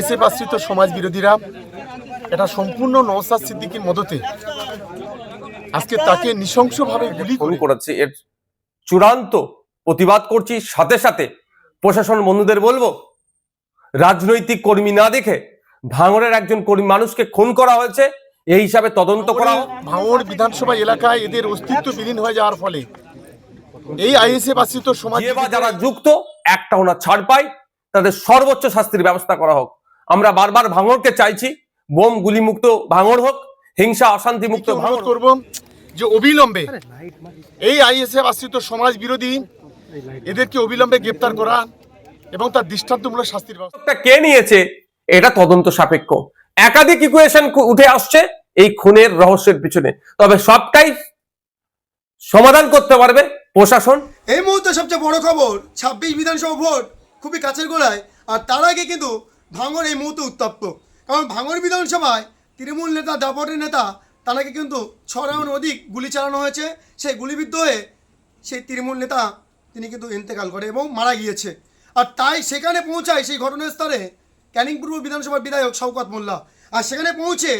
SF আশ্রিত সমাজ বিরোধীরা এটা সম্পূর্ণ নওসাদ সিদ্দিকীর মদতে আজকে তাকে নৃশংসভাবে গুলি করে। করেছি। এর চূড়ান্ত প্রতিবাদ করছি। সাথে সাথে প্রশাসন বন্ধুদের বলব রাজনৈতিক কর্মী না দেখে ভাঙড়ের একজন কর্মী মানুষকে খুন করা হয়েছে। এই হিসাবে তদন্ত করা হোক। ভাঙড় বিধানসভা এলাকায় এদের অস্তিত্ব বিলীন হয়ে যাওয়ার ফলে এই আইএসএফ আশ্রিত সমাজ যারা যুক্ত একটা ওনার ছাড় পায়। তাদের সর্বোচ্চ শাস্তির ব্যবস্থা করা হোক। আমরা বারবার ভাঙড়কে চাইছি বোম গুলিমুক্ত ভাঙড় হোক হিংসা অশান্তি মুক্ত ভাঙড় করব যে অবিলম্বে এই আইএসএফ আশ্রিত সমাজ বিরোধী এদেরকে অবিলম্বে গ্রেপ্তার করা এবং তার দৃষ্টান্তমূলক শাস্তির ব্যবস্থা কে নিয়েছে? এটা তদন্ত সাপেক্ষ। একাধিক ইকুয়েশন উঠে আসছে এই খুনের রহস্যের পিছনে। তবে সবটাই সমাধান করতে পারবে প্রশাসন। এই মুহূর্তে সবচেয়ে বড় খবর ছাব্বিশ বিধানসভা ভোট খুবই কাছের গোড়ায় আর তার আগে কিন্তু ভাঙর এই মুহূর্তে উত্তপ্ত। কারণ ভাঙর বিধানসভায় তৃণমূল নেতা, দাপটের নেতা, তারাকে কিন্তু ছ রাউন্ড অধিক গুলি চালানো হয়েছে। সেই গুলিবিদ্ধ হয়ে সেই তৃণমূল নেতা তিনি কিন্তু ইন্তেকাল করে এবং মারা গিয়েছে। আর তাই সেখানে পৌঁছায় সেই ঘটনাস্থলে ক্যানিং পূর্ব বিধানসভার বিধায়ক শওকত মোল্লা। আর সেখানে পৌঁছে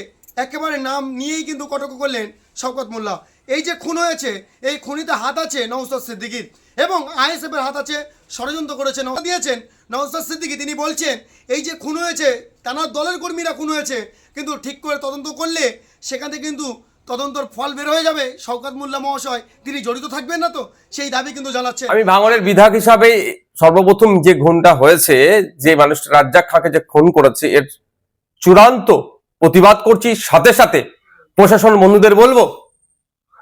একেবারে নাম নিয়েই কিন্তু কটক করলেন শওকত মোল্লা। এই যে খুন হয়েছে, এই খুনিতে হাত আছে নওসাদ সিদ্দিকির এবং আইএসএফের হাত আছে ষড়যন্ত্র করেছে নওসাদ দিয়েছেন নওসাদ সিদ্দিকি। তিনি বলছেন, এই যে খুন হয়েছে তানার দলের কর্মীরা খুন হয়েছে, কিন্তু ঠিক করে তদন্ত করলে সেখান থেকে কিন্তু তদন্তর ফল বের হয়ে যাবে, শওকত মোল্লা মহাশয়। তিনি জড়িত থাকবেন না তো? সেই দাবি কিন্তু জানাচ্ছেন। আমি ভাঙড়ের বিধায়ক হিসাবে সর্বপ্রথম যে খুনটা হয়েছে, যে মানুষটা রাজ্জাক খাঁকে যে খুন করেছে, এর চূড়ান্ত প্রতিবাদ করছি। সাথে সাথে প্রশাসন বন্ধুদের বলব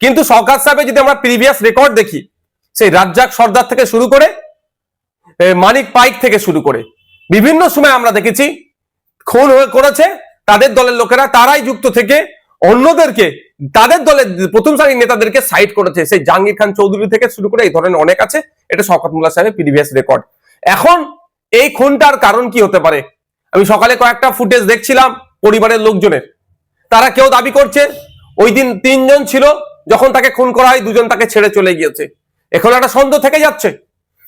কিন্তু শওকাত সাহেবের যদি আমরা প্রিভিয়াস রেকর্ড দেখি, সেই রাজ্জাক সর্দার থেকে শুরু করে মানিক পাইক থেকে শুরু করে, বিভিন্ন সময় আমরা দেখেছি, খুন হয়ে করেছে তাদের দলের লোকেরা, তারাই যুক্ত থেকে অন্যদেরকে, তাদের দলের প্রথম সারির নেতাদেরকে সাইড করেছে। সেই জাহাঙ্গীর খান চৌধুরী থেকে শুরু করে এই ধরনের অনেক আছে, এটা শওকত মোল্লা সাহেবের প্রিভিয়াস রেকর্ড এখন এই খুনটার কারণ কি হতে পারে? আমি সকালে কয়েকটা ফুটেজ দেখছিলাম পরিবারের লোকজনের। তারা কেউ দাবি করছে, ওই দিন তিনজন ছিল যখন তাকে খুন করা হয়, দুজন তাকে ছেড়ে চলে গিয়েছে। এখন একটা সন্দেহ থেকে যাচ্ছে।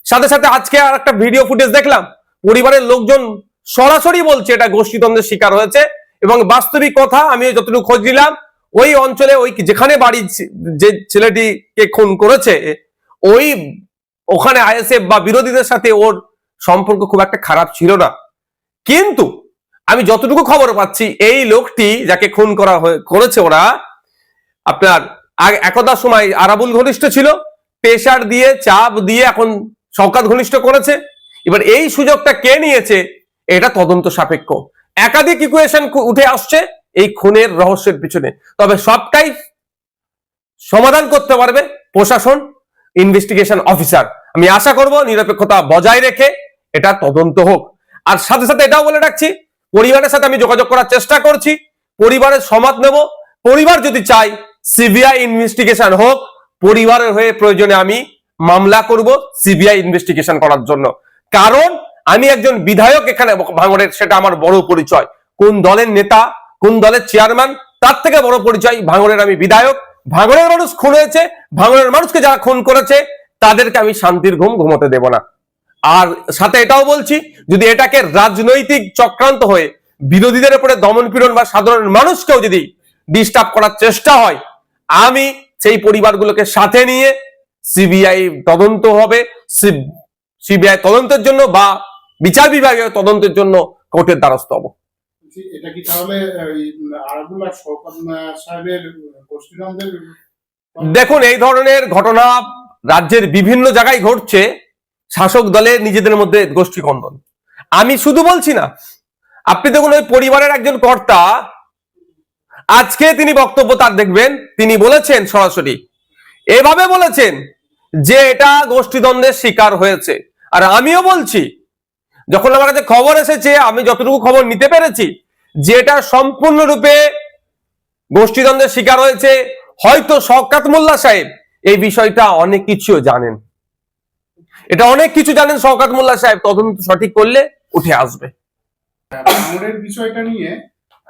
সাথে সাথে আজকে আর একটা ভিডিও ফুটেজ দেখলাম। পরিবারের লোকজন সরাসরি বলছে, এটা গোষ্ঠীদ্বন্দ্বের শিকার হয়েছে এবং বাস্তবিক কথা, আমি যতটুকু খোঁজ নিলাম, ওই অঞ্চলে ওই যেখানে বাড়ি যে ছেলেটিকে খুন করেছে, ওই ওখানে আইএসএফ বা বিরোধীদের সাথে ওর সম্পর্ক খুব একটা খারাপ ছিল না। কিন্তু আমি যতটুকু খবর পাচ্ছি, এই লোকটি যাকে খুন করা করেছে ওরা, আপনার আগ- একদা সময় আরাবুল ঘনিষ্ঠ ছিল প্রেশার দিয়ে, চাপ দিয়ে এখন শওকাত ঘনিষ্ঠ করেছে। এবার এই সুযোগটা কে নিয়েছে, এটা তদন্ত সাপেক্ষ। একাধিক ইকুয়েশন উঠে আসছে এই খুনের রহস্যের পিছনে। তবে সবটাই সমাধান করতে পারবে প্রশাসন ইনভেস্টিগেশন অফিসার আমি আশা করব নিরপেক্ষতা বজায় রেখে এটা তদন্ত হোক। আর সাথে সাথে এটাও বলে রাখছি, পরিবারের সাথে আমি যোগাযোগ করার চেষ্টা করছি, পরিবারের সমাদ নেব, পরিবার যদি চাই সিবিআই ইনভেস্টিগেশন হোক, পরিবারের হয়ে প্রয়োজনে আমি মামলা করব সিবিআই ইনভেস্টিগেশন করার জন্য। কারণ আমি একজন বিধায়ক এখানে ভাঙড়ের, সেটা আমার বড় পরিচয়। কোন দলের নেতা, কোন দলের চেয়ারম্যান তার থেকে বড় পরিচয় ভাঙড়ের আমি বিধায়ক। ভাঙড়ের মানুষ খুন হয়েছে, ভাঙড়ের মানুষকে যারা খুন করেছে, তাদেরকে আমি শান্তির ঘুম ঘুমোতে দেব না। আর সাথে এটাও বলছি, যদি এটাকে রাজনৈতিক চক্রান্ত হয়ে বিরোধীদের উপরে দমন পীড়ন বা সাধারণ মানুষকেও যদি ডিস্টার্ব করার চেষ্টা হয় আমি সেই পরিবারগুলোকে সাথে নিয়ে সিবিআই তদন্ত হবে সিবিআই তদন্তের জন্য বা বিচার বিভাগের তদন্তের জন্য কোর্টের দ্বারস্থ হব। এটা কি তাহলে সাহেবের দেখুন এই ধরনের ঘটনা রাজ্যের বিভিন্ন জায়গায় ঘটছে শাসক দলের নিজেদের মধ্যে গোষ্ঠী কন্দন আমি শুধু বলছি না আপনি দেখুন ওই পরিবারের একজন কর্তা আজকে তিনি বক্তব্য তার দেখবেন, তিনি বলেছেন সরাসরি। এভাবে বলেছেন যে এটা গোষ্ঠীদ্বন্দ্বের শিকার হয়েছে। আর আমিও বলছি, যখন আমার কাছে খবর এসেছে, আমি যতটুকু খবর নিতে পেরেছি, যে এটা সম্পূর্ণরূপে গোষ্ঠীদ্বন্দ্বের শিকার হয়েছে। হয়তো শওকাত মোল্লা সাহেব এই বিষয়টা অনেক কিছু জানেন। এটা অনেক কিছু জানেন শওকাত মোল্লা সাহেব, তদন্ত সঠিক করলে উঠে আসবে। বিষয়টা নিয়ে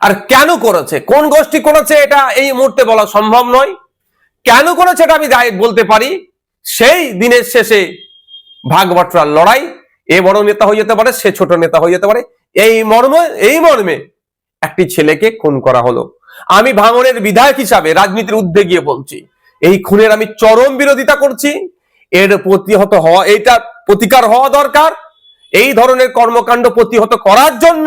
আর কেন করেছে? কোন গোষ্ঠী করেছে? এটা এই মুহূর্তে বলা সম্ভব নয়। কেন করেছে এটা আমি বলতে পারি। সেই দিনের শেষে ভাগ বাটরার লড়াই, এ বড় নেতা হয়ে যেতে পারে, সে ছোট নেতা হয়ে যেতে পারে। এই মর্মে এই মর্মে একটি ছেলেকে খুন করা হলো। আমি ভাঙনের বিধায়ক হিসাবে রাজনীতির ঊর্ধ্বে গিয়ে বলছি। এই খুনের আমি চরম বিরোধিতা করছি। এর প্রতিহত হওয়া, এইটা প্রতিকার হওয়া দরকার। এই ধরনের কর্মকাণ্ড প্রতিহত করার জন্য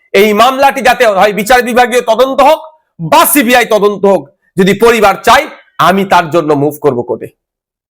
এই মামলাটি যাতে হয়, বিচার বিভাগীয় তদন্ত হোক বা সিবিআই তদন্ত হোক, যদি পরিবার চাই আমি তার জন্য মুভ করব কোর্টে।